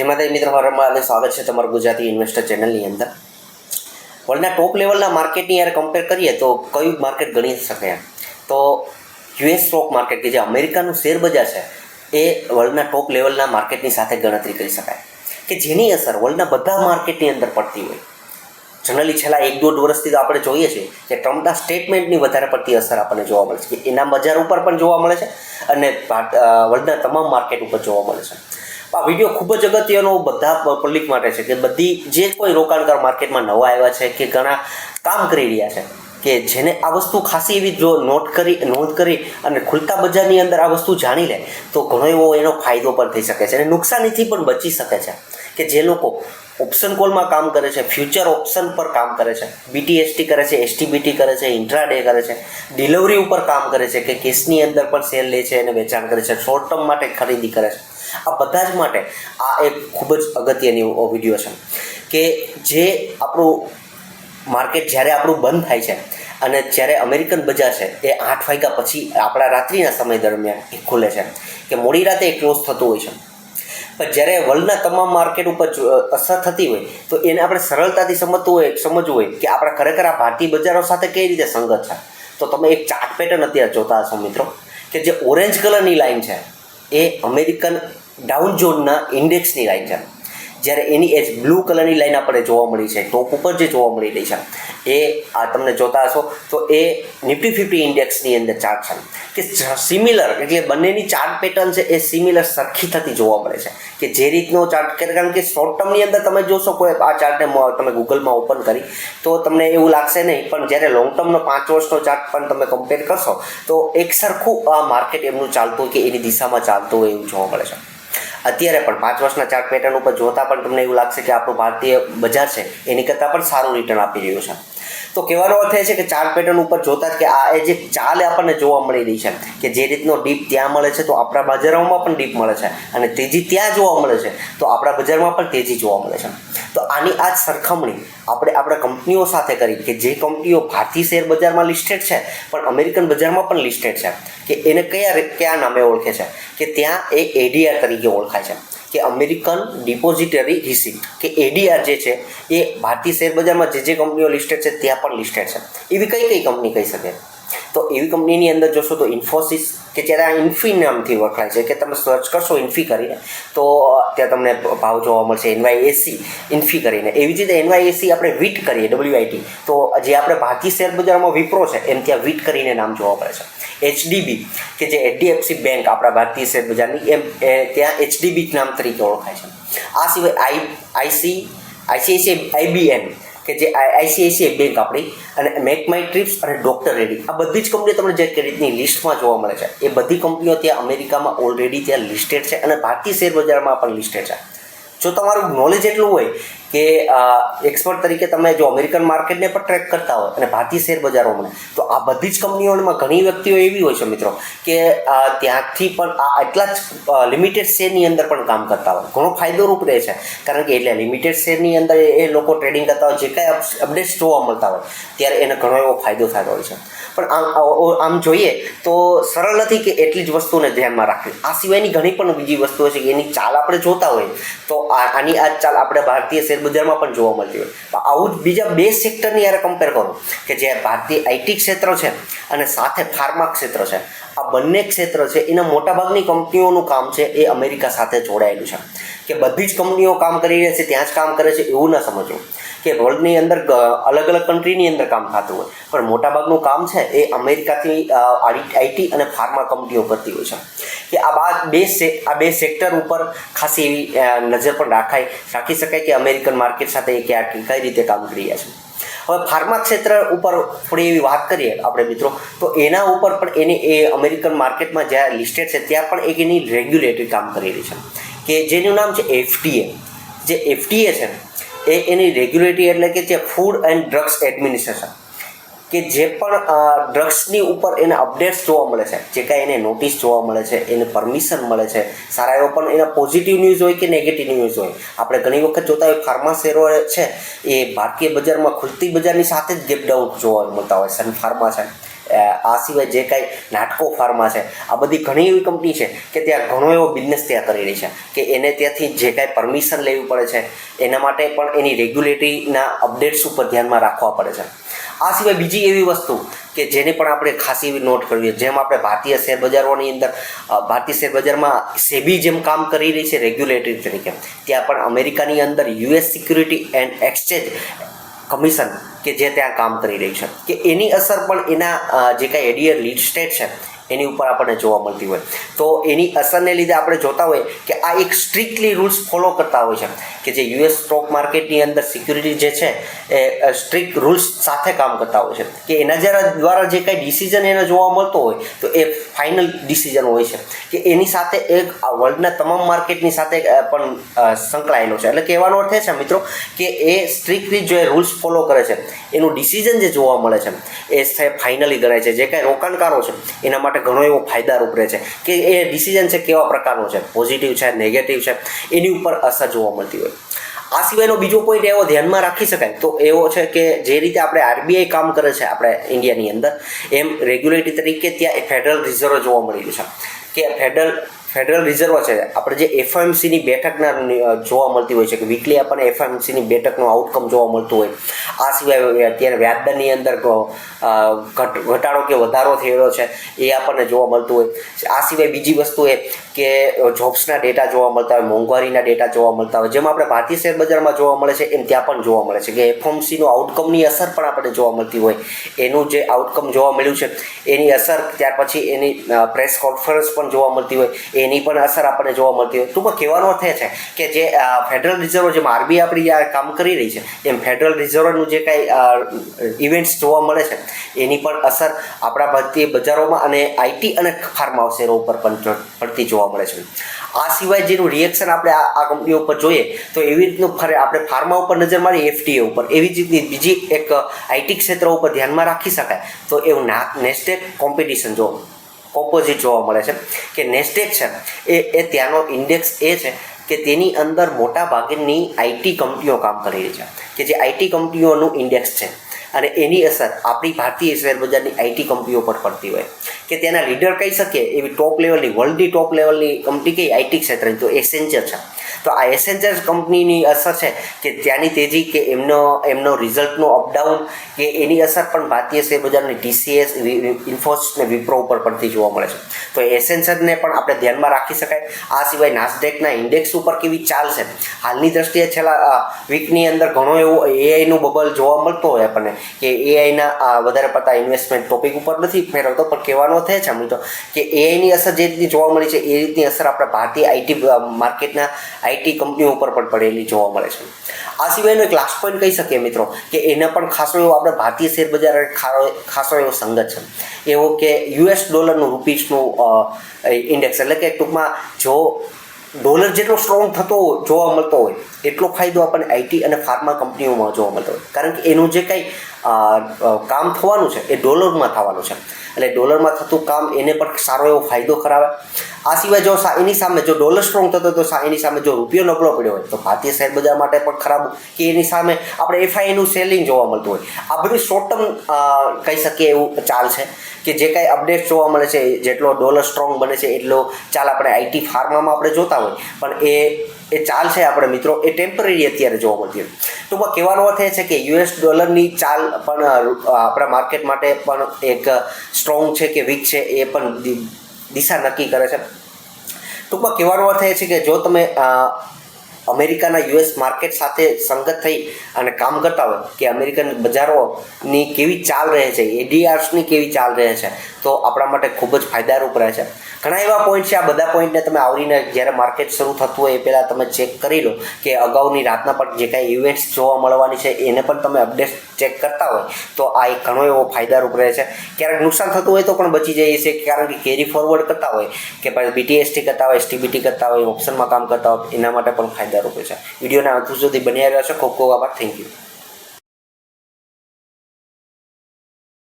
જેમાં મિત્રો હરમાને સ્વાગત છે તમારું ગુજરાતી ઇન્વેસ્ટર ચેનલની અંદર. વર્લ્ડના ટોપ લેવલના માર્કેટની યાર કમ્પેર કરીએ તો કયું માર્કેટ ગણી શકાય તો યુએસ સ્ટોક માર્કેટ કે જે અમેરિકાનું શેર બજાર છે, એ વર્લ્ડના ટોપ લેવલના માર્કેટની સાથે ગણતરી કરી શકાય. કે જેની અસર વર્લ્ડના બધા માર્કેટની અંદર પડતી હોય. જનરલી છેલ્લા એક દોઢ વર્ષથી તો આપણે જોઈએ છીએ કે ટ્રમ્પના સ્ટેટમેન્ટની વધારે પડતી અસર આપણને જોવા મળે છે. કે એના બજાર ઉપર પણ જોવા મળે છે અને વર્લ્ડના તમામ માર્કેટ ઉપર જોવા મળે છે. આ વીડિયો ખૂબ જ અગત્યનો બધા પબ્લિક માટે છે કે બધી જે કોઈ રોકાણકાર માર્કેટમાં નવા આવ્યા છે કે ઘણા કામ કરી રહ્યા છે, કે જેને આ વસ્તુ ખાસી એવી જો નોટ કરી, નોંધ કરી અને ખુલતા બજારની અંદર આ વસ્તુ જાણી લે, તો ઘણો એવો એનો ફાયદો પણ થઈ શકે છે અને નુકસાનીથી પણ બચી શકે છે. કે જે લોકો ઓપ્શન કોલમાં કામ કરે છે ફ્યુચર ઓપ્શન પર કામ કરે છે બીટીએસટી કરે છે એસટીબીટી કરે છે ઇન્ટ્રાડે કરે છે ડિલિવરી ઉપર કામ કરે છે, કે કેસની અંદર પણ સેલ લે છે અને વેચાણ કરે છે શોર્ટ ટર્મ માટે ખરીદી કરે છે. આ બધા જ માટે આ એક ખૂબ જ અગત્યની વીડિયો છે. કે જે આપણું માર્કેટ જ્યારે આપણું બંધ થાય છે અને જ્યારે અમેરિકન બજાર છે એ આઠ વાગ્યા પછી આપણા રાત્રિના સમય દરમિયાન એ ખુલે છે કે મોડી રાતે એ ક્લોઝ થતું હોય છે. પણ જ્યારે વર્લ્ડના તમામ માર્કેટ ઉપર અસર થતી હોય તો એને આપણે સરળતાથી સમજવું હોય સમજવું હોય કે આપણા ખરેખર આ ભારતીય બજારો સાથે કઈ રીતે સંગત છે. તો તમે એક ચાર્ટ પેટર્ન અત્યારે જોતા હશો મિત્રો, કે જે ઓરેન્જ કલરની લાઈન છે એ અમેરિકન ડાઉન ઝોનના ઇન્ડેક્સની લાઈન છે. જ્યારે એની એજ બ્લુ કલરની લાઈન આપણે જોવા મળી છે. ટોપ ઉપર જે જોવા મળી રહી છે. એ આ તમને જોતા હશો. તો એ નિફ્ટી ફિફ્ટી ઇન્ડેક્સની અંદર ચાર્ટ છે. કે સિમિલર એટલે બંનેની ચાર્ટ પેટર્ન છે એ સિમિલર સરખી થતી જોવા મળે છે. કે જે રીતનો ચાર્ટ કારણ કે શોર્ટ ટર્મની અંદર તમે જોશો કોઈ આ ચાર્ટને તમે ગૂગલમાં ઓપન કરી, તો તમને એવું લાગશે નહીં. પણ જ્યારે લોંગ ટર્મનો પાંચ વર્ષનો ચાર્ટ પણ તમે કમ્પેર કરશો, તો એક સરખું આ માર્કેટ એમનું ચાલતું હોય કે એની દિશામાં ચાલતું હોય એવું જોવા મળે છે. અત્યારે પણ પાંચ વર્ષના ચાર્ટ પેટર્ન ઉપર જોતા પણ તમને એવું લાગશે કે આપણું ભારતીય બજાર છે, એની કરતાં પણ સારું રિટર્ન આપી રહ્યું છે. તો કહેવાનો અર્થ એ છે કે ચાર્ટ પેટર્ન ઉપર જોતા જ કે આ એ જે ચાલ આપણને જોવા મળી રહી છે, કે જે રીતનો ડીપ ત્યાં મળે છે, તો આપણા બજારોમાં પણ ડીપ મળે છે અને તેજી ત્યાં જોવા મળે છે, તો આપણા બજારમાં પણ તેજી જોવા મળે છે. તો આની આ જ સરખામણી આપણે આપણા કંપનીઓ સાથે કરી કે જે કંપનીઓ ભારતીય શેર બજારમાં લિસ્ટેડ છે, પણ અમેરિકન બજારમાં પણ લિસ્ટેડ છે, કે એને કયા કયા નામે ઓળખે છે, કે ત્યાં એ એડીઆર તરીકે ઓળખાય છે, કે અમેરિકન ડિપોઝિટરી રિસિપ્ટ કે એડીઆર જે છે, એ ભારતીય શેર બજારમાં જે જે કંપનીઓ લિસ્ટેડ છે, ત્યાં પણ લિસ્ટેડ છે. એવી કઈ કઈ કંપની કહી શકે? તો એવી કંપનીની અંદર જોશો તો ઇન્ફોસિસ કે જ્યારે આ ઇન્ફી નામથી ઓળખાય છે કે તમે સર્ચ કરશો ઇન્ફી કરીને, તો ત્યાં તમને ભાવ જોવા મળશે એનવાયએસી ઇન્ફી કરીને. એવી જ રીતે એનવાયએસી આપણે વીટ કરીએ ડબલ્યુઆઈટી તો જે આપણે ભારતીય શેર બજારમાં વિપ્રો છે, એમ ત્યાં વીટ કરીને નામ જોવા મળે છે. એચડીબી કે જે એચડીએફસી બેંક આપણા ભારતીય શેર બજારની, એમ ત્યાં એચડીબી નામ તરીકે ઓળખાય છે. આ સિવાય આઈ આઈસી આઈસીઆઈસી આઈબીએન કે જે આઈસીઆઈસીઆઈ બેંક આપણી અને મેક માય ટ્રીપ્સ અને ડોક્ટર રેડી. આ બધી જ કંપનીઓ તમને જે રીતની લિસ્ટમાં જોવા મળે છે. એ બધી કંપનીઓ ત્યાં અમેરિકામાં ઓલરેડી ત્યાં લિસ્ટેડ છે અને ભારતીય શેર બજારમાં પણ લિસ્ટેડ છે. જો તમારું નોલેજ એટલું હોય કે એક્સપર્ટ તરીકે તમે જો અમેરિકન માર્કેટને પણ ટ્રેક કરતા હોય અને ભારતીય શેર બજારોમાં તો આ બધી જ કંપનીઓમાં ઘણી વ્યક્તિઓ એવી હોય છે મિત્રો કે ત્યાંથી પણ આ એટલા જ લિમિટેડ શેરની અંદર પણ કામ કરતા હોય. ઘણો ફાયદોરૂપ રહે છે. કારણ કે એટલે લિમિટેડ શેરની અંદર એ લોકો ટ્રેડિંગ કરતા હોય, જે કાંઈ અપડેટ્સ જોવા મળતા હોય, ત્યારે એને ઘણો એવો ફાયદો થતો હોય છે. પણ આમ આમ જોઈએ તો સરળ નથી કે એટલી જ વસ્તુને ધ્યાનમાં રાખવી. આ સિવાયની ઘણી પણ બીજી વસ્તુઓ છે કે એની ચાલ આપણે જોતા હોઈએ તો આની આ ચાલ આપણે ભારતીય શેર બજારમાં પણ જોવા મળતી હોય. આવું જ બીજા બે સેક્ટરની યારે કમ્પેર કરો કે જે ભારતીય આઈટી ક્ષેત્ર છે અને સાથે ફાર્મા ક્ષેત્ર છે. આ બંને ક્ષેત્ર છે, એના મોટાભાગની કંપનીઓનું કામ છે એ અમેરિકા સાથે જોડાયેલું છે. કે બધી જ કંપનીઓ કામ કરી રહી છે, ત્યાં જ કામ કરે છે, એવું ન સમજવું. કે વર્લ્ડની અંદર અલગ અલગ કન્ટ્રીની અંદર કામ થતું હોય. પણ મોટાભાગનું કામ છે એ અમેરિકાથી આઈટી અને ફાર્મા કંપનીઓ કરતી હોય છે. કે આ બા, બે આ બે સેક્ટર ઉપર ખાસી એવી નજર પણ રાખાય, રાખી શકાય કે અમેરિકન માર્કેટ સાથે એ ક્યાં કઈ રીતે કામ કરી રહ્યા છે. હવે ફાર્મા ક્ષેત્ર ઉપર થોડી એવી વાત કરીએ આપણે મિત્રો, તો એના ઉપર પણ એની એ અમેરિકન માર્કેટમાં જ્યાં લિસ્ટેડ છે, ત્યાં પણ એક એની રેગ્યુલેટરી કામ કરી રહી છે. કે જેનું નામ છે એફટીએ જે એફટીએ છે એ એની રેગ્યુલેટરી એટલે કે જે ફૂડ એન્ડ ડ્રગ્સ એડમિનિસ્ટ્રેશન કે જે પણ ડ્રગ્સની ઉપર એને અપડેટ્સ જોવા મળે છે, જે કાંઈ એને નોટિસ જોવા મળે છે, એને પરમિશન મળે છે, સારા એવો પણ એના પોઝિટિવ ન્યૂઝ હોય કે નેગેટિવ ન્યૂઝ હોય. આપણે ઘણી વખત જોતા હોય ફાર્મા શેરો છે, એ ભારતીય બજારમાં ખુલતી બજારની સાથે જ ગેપ ડાઉન જોવા મળતા હોય સન ફાર્મા છે. આ સિવાય જે કાંઈ નાટકો ફાર્મા છે, આ બધી ઘણી એવી કંપની છે કે ત્યાં ઘણો એવો બિઝનેસ ત્યાં કરી રહી છે, કે એને ત્યાંથી જે કાંઈ પરમિશન લેવી પડે છે, એના માટે પણ એની રેગ્યુલેટરીના અપડેટ્સ ઉપર ધ્યાનમાં રાખવા પડે છે. આ સિવાય બીજી એવી વસ્તુ કે જેની પણ આપણે ખાસી એવી નોટ કરવી જેમ આપણે ભારતીય શેર બજારોની અંદર ભારતીય શેર બજારમાં સેબી જેમ કામ કરી રહી છે રેગ્યુલેટરી તરીકે ત્યાં પણ અમેરિકાની અંદર US security and exchange commission કે જે ત્યાં કામ કરી રહી છે. કે એની અસર પણ એના જે કાંઈ એડિયર લીડ સ્ટેટ છે એની ઉપર આપણને જોવા મળતી હોય. તો એની અસરને લીધે આપણે જોતા હોય કે આ એક સ્ટ્રિક્ટલી રૂલ્સ ફોલો કરતા હોય છે. કે જે યુએસ સ્ટોક માર્કેટની અંદર સિક્યુરિટી જે છે, એ સ્ટ્રિક્ટ રૂલ્સ સાથે કામ કરતા હોય છે. કે એના જરા દ્વારા જે કાંઈ ડિસિઝન એને જોવા મળતો હોય, તો એ ફાઇનલ ડિસિઝન હોય છે. કે એની સાથે એક વર્લ્ડના તમામ માર્કેટની સાથે પણ સંકળાયેલો છે. એટલે કહેવાનો અર્થ એ છે, મિત્રો, કે એ સ્ટ્રિક્ટલી જે રૂલ્સ ફોલો કરે છે, એનું ડિસિઝન જે જોવા મળે છે, એ ફાઇનલી ગણાય છે. જે કાંઈ રોકાણકારો છે, એના માટે ઘણો એવો ફાયદારૂપ રહે છે કે એ ડિસિઝન છે કેવા પ્રકારનો છે? પોઝિટિવ છે નેગેટિવ છે? એની ઉપર અસર જોવા મળતી હોય. આ સિવાયનો બીજો પોઈન્ટ એવો ધ્યાનમાં રાખી શકાય તો એવો છે કે જે રીતે આપણે આરબીઆઈ કામ કરે છે આપણે ઇન્ડિયાની અંદર, એમ રેગ્યુલેટરી તરીકે ત્યાં ફેડરલ રિઝર્વ જોવા મળી રહ્યું છે. કે ફેડરલ ફેડરલ રિઝર્વ છે. આપણે જે એફએમસીની બેઠકના જોવા મળતી હોય છે કે વીકલી આપણને એફએમસીની બેઠકનું આઉટકમ જોવા મળતું હોય. આ સિવાય અત્યારે વ્યાજદરની અંદર ઘટ, ઘટાડો કે વધારો થયેલો છે એ આપણને જોવા મળતું હોય. આ સિવાય બીજી વસ્તુ એ કે જોબ્સના ડેટા જોવા મળતા હોય, મોંઘવારીના ડેટા જોવા મળતા હોય. જેમ આપણે ભારતીય શેર બજારમાં જોવા મળે છે એમ ત્યાં પણ જોવા મળે છે કે એફએમસીનું આઉટકમની અસર પણ આપણે જોવા મળતી હોય. એનું જે આઉટકમ જોવા મળ્યું છે, એની અસર ત્યાર પછી એની પ્રેસ કોન્ફરન્સ પણ જોવા મળતી હોય, એની પણ અસર આપણને જોવા મળતી હોય. ટૂંકમાં કહેવાનો અર્થ એ છે કે જે ફેડરલ રિઝર્વ જેમ આરબીઆઈ આપણી આ કામ કરી રહી છે, એમ ફેડરલ રિઝર્વનું જે કાંઈ ઇવેન્ટ્સ જોવા મળે છે, એની પણ અસર આપણા ભારતીય બજારોમાં અને આઈટી અને ફાર્મા શેરો ઉપર પણ પડતી જોવા મળે છે. આ સિવાય જેનું રિએક્શન આપણે આ આ કંપનીઓ ઉપર જોઈએ, તો એવી રીતનું ફરે આપણે ફાર્મા ઉપર નજર મારી એફટીએ ઉપર. એવી જ રીતની બીજી એક આઈટી ક્ષેત્ર ઉપર ધ્યાનમાં રાખી શકાય, તો એવું ના નેસ્ટેક કોમ્પિટિશન જો કોમ્પોઝિટ જોવા મળે છે. કે નેસ્ટેક છે, એ એ ત્યાંનો ઇન્ડેક્સ એ છે કે તેની અંદર મોટા ભાગની આઈટી કંપનીઓ કામ કરી રહી છે. કે જે આઈટી કંપનીઓનું ઇન્ડેક્સ છે. અને એની અસર આપણી ભારતીય શેર બજારની આઈટી કંપનીઓ પર પડતી હોય. કે તેના લીડર કહી શકીએ એવી ટોપ લેવલની વર્લ્ડની ટોપ લેવલની કંપની કઈ આઈટી ક્ષેત્રની? તો એસેન્ચર છે. તો આ એસેન્ચર કંપનીની અસર છે કે ત્યાંની તેજી કે એમનો એમનો રિઝલ્ટનો અપડાઉન કે એની અસર પણ ભારતીય શેર બજારની ટીસીએસ ઇન્ફોસિસ ને વિપ્રો ઉપર પડતી જોવા મળે છે. તો એસેન્સરને પણ આપણે ધ્યાનમાં રાખી શકાય. આ સિવાય નાસ્ડેકના ઇન્ડેક્સ ઉપર કેવી ચાલ છે? હાલની દ્રષ્ટિએ છેલ્લા વીકની અંદર ઘણો એવો એઆઈનું બબલ જોવા મળતો હોય આપણને કે એઆઈના વધારે પડતા ઇન્વેસ્ટમેન્ટ ટોપિક ઉપર નથી ફેરવતો, પણ કહેવાનો થાય છે મિત્રો કે એઆઈની અસર જે રીતની જોવા મળી છે, એ રીતની અસર આપણે ભારતીય આઈટી માર્કેટના આઈટી કંપનીઓ ઉપર પણ પડેલી જોવા મળે છે. આ સિવાયનો એક લાસ્ટ પોઈન્ટ કહી શકીએ મિત્રો, કે એને પણ ખાસો એવો આપણે ભારતીય શેર બજાર ખાસો એવો સંગત છે. એવો કે યુએસ ડોલરનું રૂપીસનું ઇન્ડેક્સ એટલે કે ટૂંકમાં જો ડોલર જેટલો સ્ટ્રોંગ થતો જોવા મળતો હોય એટલો ફાયદો આપણને આઈટી અને ફાર્મા કંપનીઓમાં જોવા મળતો હોય. કારણ કે એનું જે કંઈ કામ થવાનું છે, એ ડોલરમાં થવાનું છે. એટલે ડોલરમાં થતું કામ એને પણ સારો એવો ફાયદો કરાવે. આ સિવાય જો એની સામે જો ડોલર સ્ટ્રોંગ થતો તો એની સામે જો રૂપિયો નબળો પડ્યો હોય તો ભારતીય શેર બજાર માટે પણ ખરાબ કે એની સામે આપણે એફઆઈનું સેલિંગ જોવા મળતું હોય. આ બધી શોર્ટ ટર્મ કહી શકીએ એવું ચાલ છે કે જે કાંઈ અપડેટ જોવા મળે છે, જેટલો ડોલર સ્ટ્રોંગ બને છે, એટલો ચાલ આપણે આઈટી ફાર્મામાં આપણે જોતા હોય. પણ એ એ ચાલ છે આપણે મિત્રો. એ ટેમ્પરરી અત્યારે જોવા મળતી હોય ટૂંકમાં કહેવાનો અર્થ એ છે કે યુએસ ડોલરની ચાલ પણ આપણા માર્કેટ માટે પણ એક સ્ટ્રોંગ છે કે વીક છે એ પણ દિશા નક્કી કરે છે. ટૂંકમાં કહેવાનો અર્થ એ છે કે જો તમે અમેરિકાના યુએસ માર્કેટ સાથે સંગત થઈ અને કામ કરતા હોય કે અમેરિકન બજારોની કેવી ચાલ રહે છે એડીઆર્સની કેવી ચાલ રહે છે, તો આપણા માટે ખૂબ જ ફાયદારૂપ રહે છે. ઘણા એવા પોઈન્ટ છે, આ બધા પોઈન્ટને તમે આવરીને જ્યારે માર્કેટ શરૂ થતું હોય એ પહેલાં તમે ચેક કરી લો કે અગાઉની રાતના પણ જે કાંઈ ઇવેન્ટ્સ જોવા મળવાની છે, એને પણ તમે અપડેટ ચેક કરતા હોય, તો આ એક ઘણો એવો ફાયદારૂપ રહે છે. ક્યારેક નુકસાન થતું હોય તો પણ બચી જઈએ છીએ, કારણ કે કેરી ફોરવર્ડ કરતા હોય, કે પછી બીટીએસટી કરતા હોય એસટીબીટી કરતા હોય ઓપ્શનમાં કામ કરતા હોય, એના માટે પણ ફાયદારૂપ રૂપિયા છે. વિડીયોના અંત સુધી બન્યા રહ્યો છે ખૂબ ખૂબ આભાર. Thank you